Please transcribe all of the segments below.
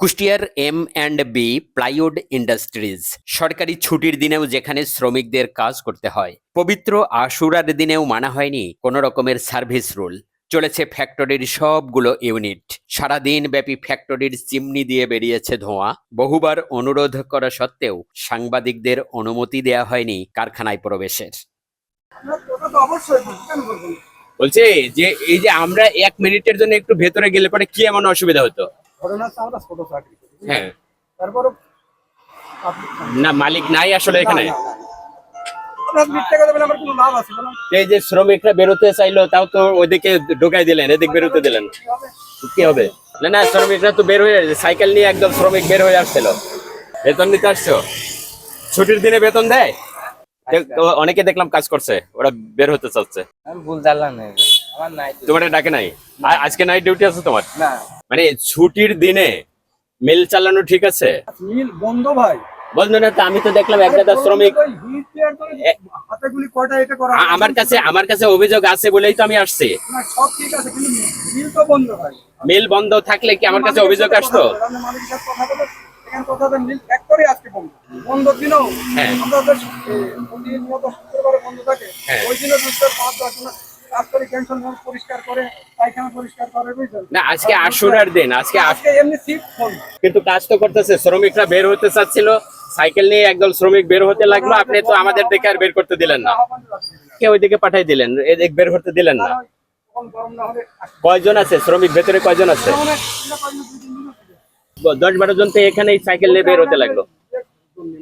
কুষ্টিয়ার M and B plywood industries, সরকারি ছুটির দিনেও যেখানে শ্রমিকদের কাজ করতে হয়। পবিত্র আশুরার দিনেও মানা হয়নি কোনো রকমের সার্ভিস রুল। চলেছে ফ্যাক্টরির সবগুলো ইউনিট। সারাদিন ব্যাপী ফ্যাক্টরির চিমনি দিয়ে বেরিয়েছে ধোঁয়া। বহুবার অনুরোধ করা সত্ত্বেও সাংবাদিকদের অনুমতি দেয়া হয়নি কারখানায় প্রবেশের? বলছে যে এই যে আমরা এক মিনিটের জন্য একটু ভেতরে গেলে পরে কি এমন অসুবিধা হতো? ঘটনা হচ্ছে আমরা ছোট চাকরি করি হ্যাঁ। তারপরও না মালিক নাই আসলে এখানে? না, না, না। আপনার মিথ্যে কথা বলে আমার কোনো লাভ আছে? বলুন? এই যে শ্রমিকরা বেরোতে চাইলো তাও তো ওইদিকে ঢোকাই দিলেন এদিক বেরোতে দিলেন। কি হবে? না না শ্রমিকরা তো বের হয়ে সাইকেল নিয়ে একদম শ্রমিক বের হয়ে আসছিল। বেতন নিতে আসছো? ছুটির দিনে বেতন দেয়? অনেকে দেখলাম কাজ করছে ওরা বের হতে চাচ্ছে। ভুল জানলাম। তোমার ডাকে নাই? আজকে নাই ডিউটি আছে তোমার? না। মানে ছুটির দিনে মিল চালানো ঠিক আছে? মিল বন্ধ ভাই। বন্ধু না আমি তো দেখলাম এক শ্রমিক আমার কাছে আমার কাছে অভিযোগ আছে বলেই তো আমি আসছি। মিল বন্ধ থাকলে কি আমার কাছে অভিযোগ আসতো? হ্যাঁ। পরিষ্কার করে পায়খানা পরিষ্কার করে বুঝলেন? না আজকে আশুরার দিন আজকে এমনি কিন্তু কাজ তো করতেছে শ্রমিকরা বের হতে চাচ্ছিল সাইকেল নিয়ে একদল শ্রমিক বের হতে লাগল আপনি তো আমাদের দেখে আর বের করতে দিলেন না। কে ওইদিকে পাঠাই দিলেন এদিক বের করতে দিলেন না। কয়জন আছে? শ্রমিক ভেতরে কয়জন আছে? হচ্ছে। দশ বারো জন তো এখানেই সাইকেল নিয়ে বের হতে লাগল।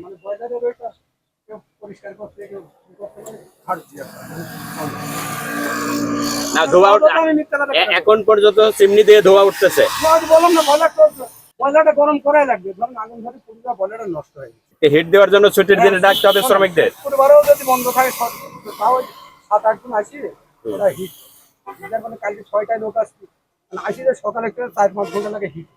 মানে পরিষ্কার করতে কেউ ই করতে মানে ছাড়ছি আর কি। না ধোয়া এখন পর্যন্ত চিমনি দিয়ে ধোয়া উঠতেছে। বয়লারটা গরম করাই লাগবে ধরুন আগুন ধরে পুরোটা বয়লারটা নষ্ট হয়ে গেছে। হিট দেওয়ার জন্য ছুটির দিনে ডাকতে হবে শ্রমিকদের। পরিবারেও যদি বন্ধ থাকে তাও সাত আট দিন আসি ওরা হিট মানে কালকে ছয়টায় লোক আসছি মানে আসি যে সকালে একটা চার পাঁচ ঘণ্টা লাগে হিট